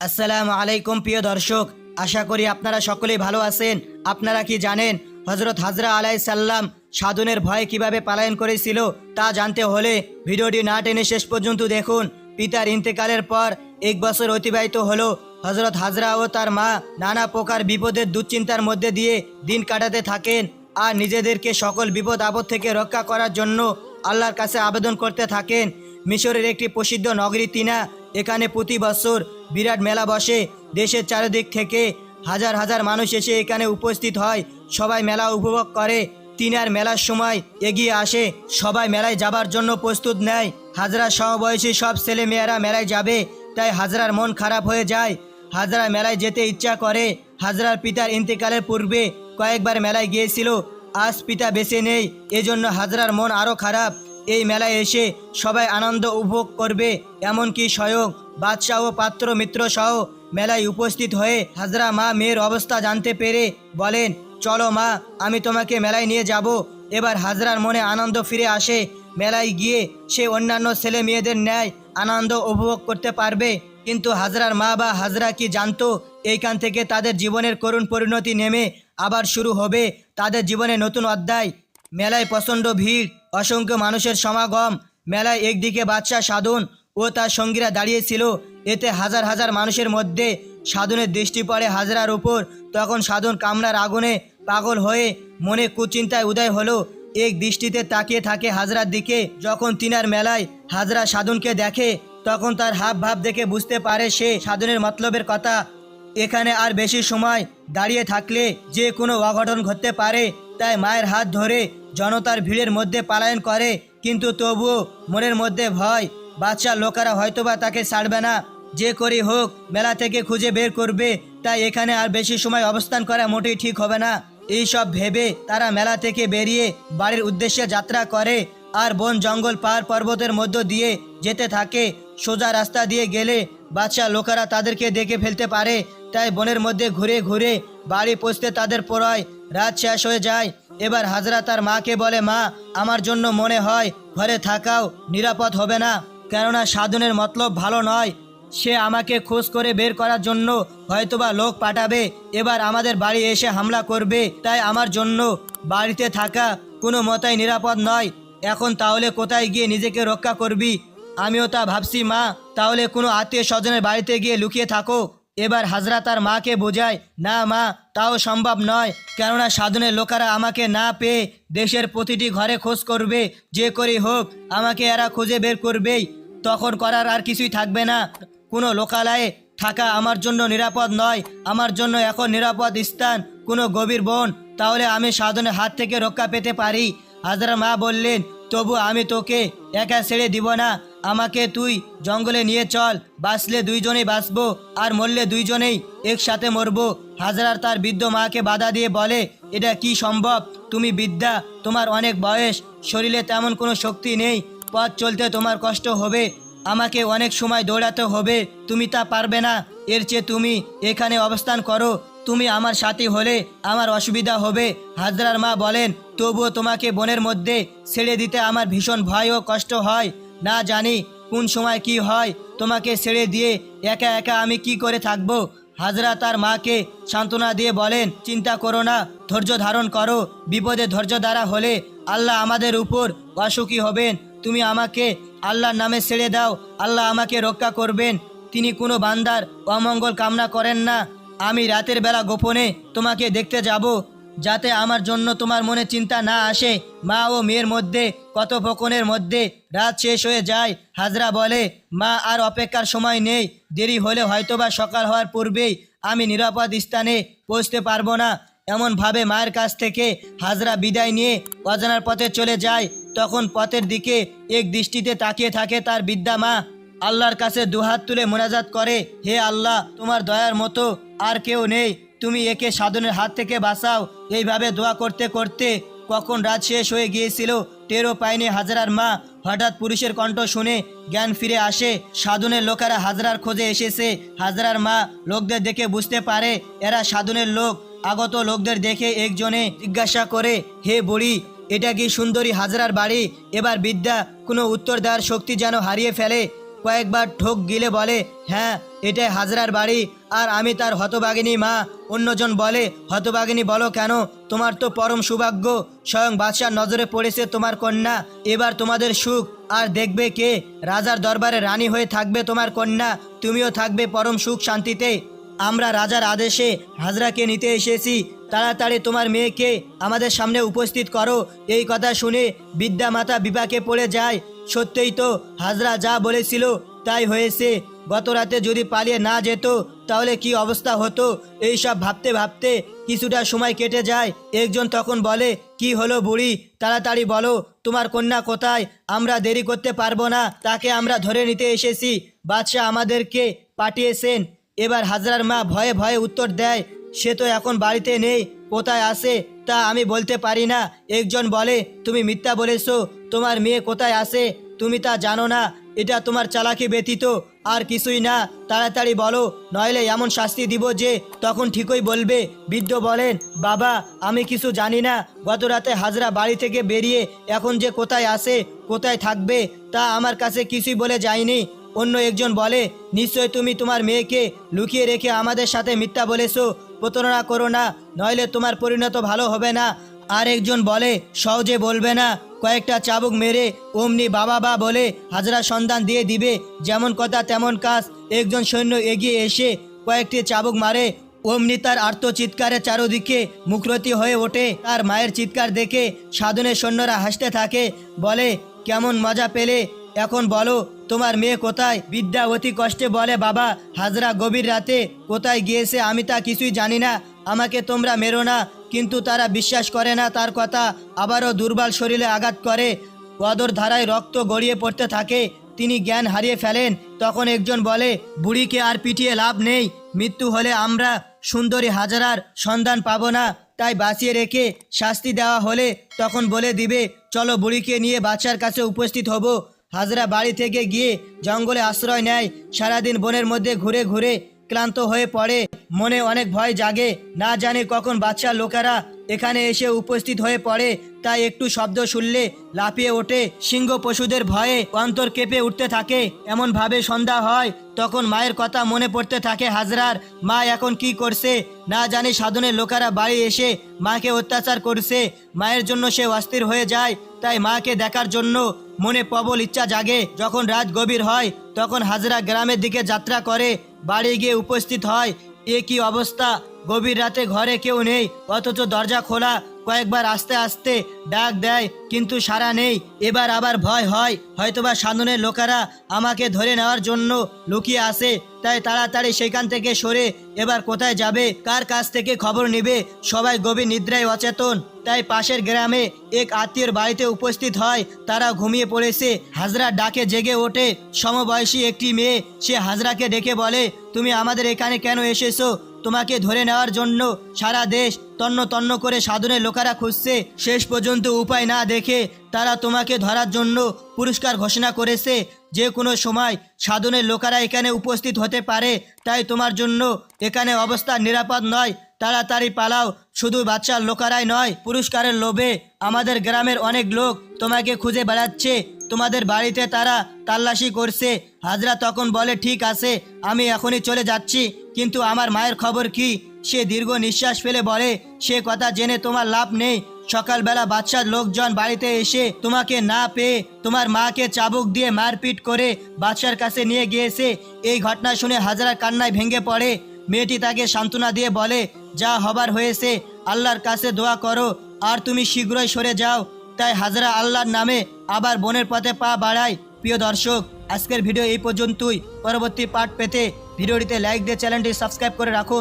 আসসালামু আলাইকুম প্রিয় দর্শক, আশা করি আপনারা সকলেই ভালো আছেন। আপনারা কি জানেন হজরত হাজরা আলাই সাল্লাম সাধনের ভয়ে কীভাবে পালায়ন করেছিল তা জানতে হলে ভিডিওটি না টেনে শেষ পর্যন্ত দেখুন। পিতার ইন্তেকালের পর এক বছর অতিবাহিত হলো হজরত হাজরা ও তার মা নানা প্রকার বিপদের, দুশ্চিন্তার মধ্যে দিয়ে দিন কাটাতে থাকেন আর নিজেদেরকে সকল বিপদ, আপদ থেকে রক্ষা করার জন্য আল্লাহর কাছে আবেদন করতে থাকেন। মিশরের একটি প্রসিদ্ধ নগরী তিনা, এখানে প্রতি বছর বিরাট মেলা বসে। দেশের চারিদিক থেকে হাজার হাজার মানুষ এসে এখানে উপস্থিত হয়। সবাই মেলা উপভোগ করে। তিনার মেলার সময় এগিয়ে আসে। সবাই মেলায় যাবার জন্য প্রস্তুত নেয়। হাজরা সমবয়সী সব ছেলে মেয়েরা মেলায় যাবে। তাই হাজরার মন খারাপ হয়ে যায়। হাজরা মেলায় যেতে ইচ্ছা করে। হাজরার পিতার ইন্তেকালের পূর্বে কয়েকবার মেলায় গিয়েছিল। আজ পিতা বেঁচে নেই। এজন্য হাজরার মন আরও খারাপ। এই মেলায় এসে সবাই আনন্দ উপভোগ করবে, এমনকি স্বয়ং বাদশাহ ও পাত্র মিত্র সহ মেলায় উপস্থিত হয়ে হাজরা মা মেয়ের অবস্থা জানতে পেরে বলেন, চলো মা, আমি তোমাকে মেলায় নিয়ে যাব। এবার হাজরার মনে আনন্দ ফিরে আসে। মেলায় গিয়ে সে অন্যান্য ছেলে মেয়েদের ন্যায় আনন্দ উপভোগ করতে পারবে। কিন্তু হাজরার মা বা হাজরা কি জানতো, এইখান থেকে তাদের জীবনের করুণ পরিণতি নেমে আবার শুরু হবে তাদের জীবনে নতুন অধ্যায়। মেলায় প্রচণ্ড ভিড়, অসংখ্য মানুষের সমাগম। মেলায় একদিকে বাদশা সাধন ও তার সঙ্গীরা দাঁড়িয়েছিল। এতে হাজার হাজার মানুষের মধ্যে সাধনের দৃষ্টি পড়ে হাজরার উপর। তখন সাধন কামনার আগুনে পাগল হয়ে মনে কুচিন্তায় উদয় হলো। এক দৃষ্টিতে তাকিয়ে থাকে হাজরার দিকে। যখন তিনার মেলায় হাজরা সাধনকে দেখে, তখন তার হাব ভাব দেখে বুঝতে পারে সে সাধনের মতলবের কথা। এখানে আর বেশি সময় দাঁড়িয়ে থাকলে যে কোনো অঘটন ঘটতে পারে। তাই মায়ের হাত ধরে জনতার ভিড়ের মধ্যে পালায়ন করে। কিন্তু তবুও মনের মধ্যে ভয় বাচ্চা লোকেরা হয়তোবা তাকে ছাড়বে না। যে করি হোক, মেলা থেকে খুঁজে বের করবে, তাই এখানে আর বেশি সময় অবস্থান করা মোটেই ঠিক হবে না। এই সব ভেবে তারা মেলা থেকে বেরিয়ে বাড়ির উদ্দেশ্যে যাত্রা করে আর বন জঙ্গল পাহাড় পর্বতের মধ্য দিয়ে যেতে থাকে। সোজা রাস্তা দিয়ে গেলে বাচ্চা লোকেরা তাদেরকে দেখে ফেলতে পারে। তাই বনের মধ্যে ঘুরে ঘুরে বাড়ি পৌঁছতে তাদের পড়ায় রাত শেষ হয়ে যায়। এবার হাজরা তার মাকে বলে, মা, আমার জন্য মনে হয় ঘরে থাকাও নিরাপদ হবে না। কেননা সাধনের মতলব ভালো নয়। সে আমাকে খোঁজ করে বের করার জন্য হয়তোবা লোক পাঠাবে। এবার আমাদের বাড়ি এসে হামলা করবে, তাই আমার জন্য বাড়িতে থাকা কোনো মতাই নিরাপদ নয়। এখন তাহলে কোথায় গিয়ে নিজেকে রক্ষা করবি? আমিও তা ভাবছি, মা। তাহলে কোনো আত্মীয় স্বজনের বাড়িতে গিয়ে লুকিয়ে থাকো। এবার হাজরা তার মাকে বোঝায় না, মা, তাও সম্ভব নয়। কেননা সাধনের লোকেরা আমাকে না পেয়ে দেশের প্রতিটি ঘরে খোঁজ করবে। যে করেই হোক, আমাকে এরা খুঁজে বের করবেই। তখন করার আর কিছুই থাকবে না। কোনো লোকালয়ে থাকা আমার জন্য নিরাপদ নয়। আমার জন্য এখন নিরাপদ স্থান, কোনো গভীর বন। তাহলে আমি সাধনের হাত থেকে রক্ষা পেতে পারি। হাজরা মা বললেন, তবু আমি তোকে একা ছেড়ে দিব না। আমাকে তুই জঙ্গলে নিয়ে চল। বাঁচলে দুইজনেই বাঁচবো আর মরলে দুইজনেই একসাথে মরবো। হাজরার তার বৃদ্ধ মাকে বাধা দিয়ে বলে, এটা কি সম্ভব? তুমি বিদ্যা তোমার অনেক বয়স। শরীরে তেমন কোনো শক্তি নেই। পথ চলতে তোমার কষ্ট হবে। আমাকে অনেক সময় দৌড়াতে হবে, তুমি তা পারবে না। এর চেয়ে তুমি এখানে অবস্থান করো। তুমি আমার সাথী হলে আমার অসুবিধা হবে। হাজরার মা বলেন, তবুও তোমাকে বনের মধ্যে ছেড়ে দিতে আমার ভীষণ ভয় ও কষ্ট হয়। না জানি কোন সময় কি হয়, তোমাকে ছেড়ে দিয়ে একা একা আমি কি করে থাকব? হাজরা তার মাকে সান্ত্বনা দিয়ে বলেন, চিন্তা করো না, ধৈর্য ধারণ করো। বিপদে ধৈর্য দ্বারা হলে আল্লাহ আমাদের উপর অসুখী হবেন। তুমি আমাকে আল্লাহর নামে ছেড়ে দাও, আল্লাহ আমাকে রক্ষা করবেন। তিনি কোনো বান্দার অমঙ্গল কামনা করেন না। আমি রাতের বেলা গোপনে তোমাকে দেখতে যাব, যাতে আমার জন্য তোমার মনে চিন্তা না আসে। মা ও মেয়ের মধ্যে কত কথোপকনের মধ্যে রাত শেষ হয়ে যায়। হাজরা বলে, মা, আর অপেক্ষার সময় নেই। দেরি হলে হয়তোবা সকাল হওয়ার পূর্বেই আমি নিরাপদ স্থানে পৌঁছতে পারব না। এমনভাবে মায়ের কাছ থেকে হাজরা বিদায় নিয়ে অজানার পথে চলে যায়। তখন পথের দিকে এক দৃষ্টিতে তাকিয়ে থাকে তার বিদ্যা মা। আল্লাহর কাছে দুহাত তুলে মোনাজাত করে, হে আল্লাহ, তোমার দয়ার মতো আর কেউ নেই। তুমি একে সাধনের হাত থেকে বাঁচাও। এইভাবে দোয়া করতে করতে কখন রাত শেষ হয়ে গিয়েছিল, টেরও পায়নি হাজরার মা। হঠাৎ পুরুষের কণ্ঠ শুনে জ্ঞান ফিরে আসে, সাধনের লোকেরা হাজরার খোঁজে এসেছে। হাজরার মা লোকদের দেখে বুঝতে পারে, এরা সাধনের লোক। আগত লোকদের দেখে একজনে জিজ্ঞাসা করে, হে বুড়ি, এটা কি সুন্দরী হাজরার বাড়ি? এবার বিদ্যা কোনো উত্তর দেওয়ার শক্তি যেন হারিয়ে ফেলে। কয়েকবার ঠোক গিলে বলে হ্যাঁ এটাই হাজরার বাড়ি। আর আমি তার হতবাগিনী মা। অন্যজন বলে হতবাগিনী বলো কেন? তোমার তো পরম সৌভাগ্য। স্বয়ং বাদশার নজরে পড়েছে তোমার কন্যা। এবার তোমাদের সুখ। আর দেখবে কে? রাজার দরবারে রানী হয়ে থাকবে তোমার কন্যা। তুমিও থাকবে পরম সুখ শান্তিতে। আমরা রাজার আদেশে হাজরাকে নিতে এসেছি। তাড়াতাড়ি তোমার মেয়েকে আমাদের সামনে উপস্থিত করো। এই কথা শুনে বিদ্যা মাতা বিপাকে পড়ে যায়। সত্যিই তো হাজরা যা বলেছিল তাই হয়েছে। গত রাতে যদি পালিয়ে না যেত, তাহলে কি অবস্থা হতো? এই সব ভাবতে ভাবতে কিছুটা সময় কেটে যায়। একজন তখন বলে, কি হলো বুড়ি? তাড়াতাড়ি বলো, তোমার কন্যা কোথায়? আমরা দেরি করতে পারব না। তাকে আমরা ধরে নিতে এসেছি। বাদশাহ আমাদেরকে পাঠিয়েছেন। এবার হাজরার মা ভয়ে ভয়ে উত্তর দেয়, সে তো এখন বাড়িতে নেই, কোথায় আসে তা আমি বলতে পারি না। একজন বলে, তুমি মিথ্যা বলেছ, তোমার মেয়ে কোথায় আসে তুমি তা জানো না, এটা তোমার চালাকি ব্যতীত, আর কিছুই না। তাড়াতাড়ি বলো, নইলে এমন শাস্তি দিব যে তখন ঠিকই বলবে। বৃদ্ধ বলেন, বাবা, আমি কিছু জানি না গত রাতে হাজরা বাড়ি থেকে বেরিয়ে এখন যে কোথায় আসে কোথায় থাকবে তা আমার কাছে কিছুই বলে যায়নি। অন্য একজন বলে, নিশ্চয় তুমি তোমার মেয়েকে লুকিয়ে রেখে আমাদের সাথে মিথ্যা বলেছ। প্রতারণা করো না, নইলে তোমার পরিণত ভালো হবে না। আর একজন বলে, সহজে বলবে না। কয়েকটা চাবুক মেরে অমনি বাবা বা বলে, হাজরা সন্ধান দিয়ে দিবে, যেমন কথা তেমন কাজ। একজন সৈন্য এগিয়ে এসে কয়েকটি চাবুক মারে, অমনি তার আর্তচিৎকারে চারোদিকে মুখরতি হয়ে ওঠে। তার মায়ের চিৎকার দেখে সাধনের সৈন্যরা হাসতে থাকে, বলে, কেমন মজা পেলে এখন বলো, তোমার মেয়ে কোথায়? বিদ্যা অতি কষ্টে বলে, বাবা, হাজরা গভীর রাতে কোথায় গিয়েছে আমি তা কিছুই জানি না। আমাকে তোমরা মেরো না। কিন্তু তারা বিশ্বাস করে না, তার কথা আবারও দুর্বল শরীরে আঘাত করে। অদর ধারায় রক্ত গড়িয়ে পড়তে থাকে। তিনি জ্ঞান হারিয়ে ফেলেন। তখন একজন বলে, বুড়িকে আর পিটিয়ে লাভ নেই। মৃত্যু হলে আমরা সুন্দরী হাজারার সন্ধান পাবো না। তাই বাঁচিয়ে রেখে শাস্তি দেওয়া হলে তখন বলে দিবে, চলো বুড়িকে নিয়ে বাচ্চার কাছে উপস্থিত হব। হাজরা বাড়ি থেকে গিয়ে জঙ্গলে আশ্রয় নেয়। সারাদিন বনের মধ্যে ঘুরে ঘুরে ক্লান্ত হয়ে পড়ে। মনে অনেক ভয় জাগে। না জানে কখন বাচ্চা লোকেরা এখানে এসে উপস্থিত হয়ে পড়ে। তাই একটু শব্দ শুনলে লাফিয়ে ওঠে। সিংহ পশুদের ভয়ে অন্তর কেঁপে উঠতে থাকে। এমন ভাবে সন্ধ্যা হয়, তখন মায়ের কথা মনে পড়তে থাকে হাজরার। মা এখন কি করছে? না জানি সাধনের লোকেরা বাড়ি এসে মাকে অত্যাচার করছে। মায়ের জন্য সে অস্থির হয়ে যায়। তাই মাকে দেখার জন্য মনে প্রবল ইচ্ছা জাগে। যখন রাত গভীর হয়, তখন হাজরা গ্রামের দিকে যাত্রা করে, বাড়ি গিয়ে উপস্থিত হয়। এ কি অবস্থা? গভীর রাতে ঘরে কেউ নেই, অথচ দরজা খোলা। কয়েকবার আস্তে আস্তে ডাক দেয়, কিন্তু সারা নেই। এবার আবার ভয় হয়। হয়তোবা সাধনের লোকেরা আমাকে ধরে নেওয়ার জন্য লুকিয়ে আসে তাই তাড়াতাড়ি সেখান থেকে সরে এবার কোথায় যাবে, কার কাছ থেকে খবর নেবে? সবাই গভীর নিদ্রায় অচেতন। তাই পাশের গ্রামে এক আত্মীয়র বাড়িতে উপস্থিত হয়। তারা ঘুমিয়ে পড়েছে। হাজরা ডাকে জেগে ওঠে। সমবয়সী একটি মেয়ে, সে হাজরাকে ডেকে বলে, তুমি আমাদের এখানে কেন এসেছ? তোমাকে ধরে নেওয়ার জন্য সারা দেশ তন্ন তন্ন করে সাধনের লোকেরা খুঁজছে। শেষ পর্যন্ত উপায় না দেখে তারা তোমাকে ধরার জন্য পুরস্কার ঘোষণা করেছে। যে কোনো সময় সাধনের লোকেরা এখানে উপস্থিত হতে পারে। তাই তোমার জন্য এখানে অবস্থা নিরাপদ নয়। তাড়াতাড়ি পালাও। শুধু বাচ্চার লোকেরাই নয়, পুরস্কারের লোভে আমাদের গ্রামের অনেক লোক তোমাকে খুঁজে বেড়াচ্ছে। তোমাদের বাড়িতে তারা তাল্লাশি করছে। হাজরা তখন বলে, ঠিক আছে, আমি এখনই চলে যাচ্ছি। কিন্তু আমার মায়ের খবর কি? সে দীর্ঘ নিঃশ্বাস ফেলে বলে, সে কথা জেনে তোমার লাভ নেই। সকালবেলা বাচ্চার লোকজন বাড়িতে এসে তোমাকে না পেয়ে তোমার মাকে চাবুক দিয়ে মারপিট করে বাচ্চার কাছে নিয়ে গিয়েছে। এই ঘটনা শুনে হাজারা কান্নায় ভেঙে পড়ে। মেয়েটি তাকে সান্ত্বনা দিয়ে বলে যা হবার হয়েছে, আল্লাহর কাছে দোয়া করো, আর তুমি শীঘ্রই সরে যাও। তাই হাজরা আল্লাহর নামে আবার বনের পথে পা বাড়ায় প্রিয় দর্শক, আজকের ভিডিও এই পর্যন্তই। পরবর্তী পার্ট পেতে ভিডিওটিতে লাইক দিয়ে চ্যানেলটি সাবস্ক্রাইব করে রাখুন